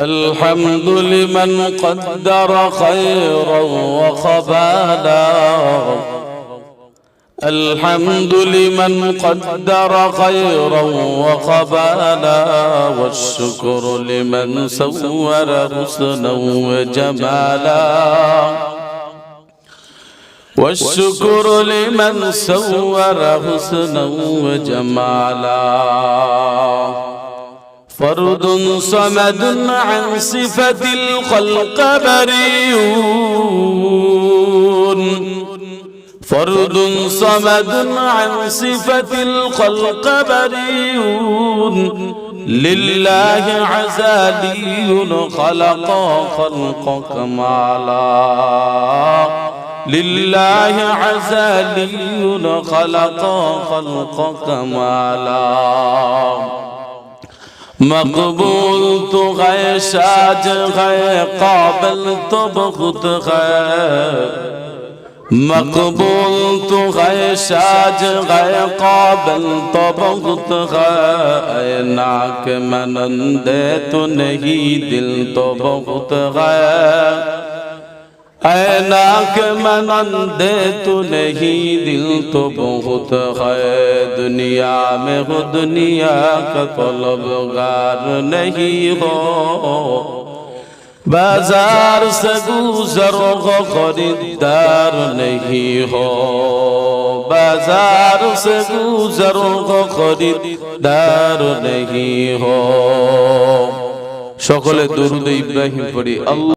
الحمد لمن قدر خيرا وخبالا الحمد لمن قدر خيرا وقبالا. والشكر لمن سور حسنا وجمالا. والشكر لمن سور حسنا وجمالا. فرد صمد عن صفة الخلق بريون فرد صمد عن صفة الخلق بريون لله عزالي خلق خلق كمالا لله عزالي خلق خلق كمالا مقبول تو غیر شاج غیر قابل تو بخت غیر۔ مقبول تو غیر شاج غیر قابل تو بخت اے ناک منندے تو نہیں، دل تو بخت غیر۔ اے ناک منندے تو نہیں دل تو بہت ہے دنیا میں ہو دنیا کا طلبگار نہیں ہو بازار سے گزر ہو خریدار نہیں ہو بازار سے گزر ہو خریدار نہیں ہو সকলে দরুদ ইব্রাহিম পড়ি আল্লাহ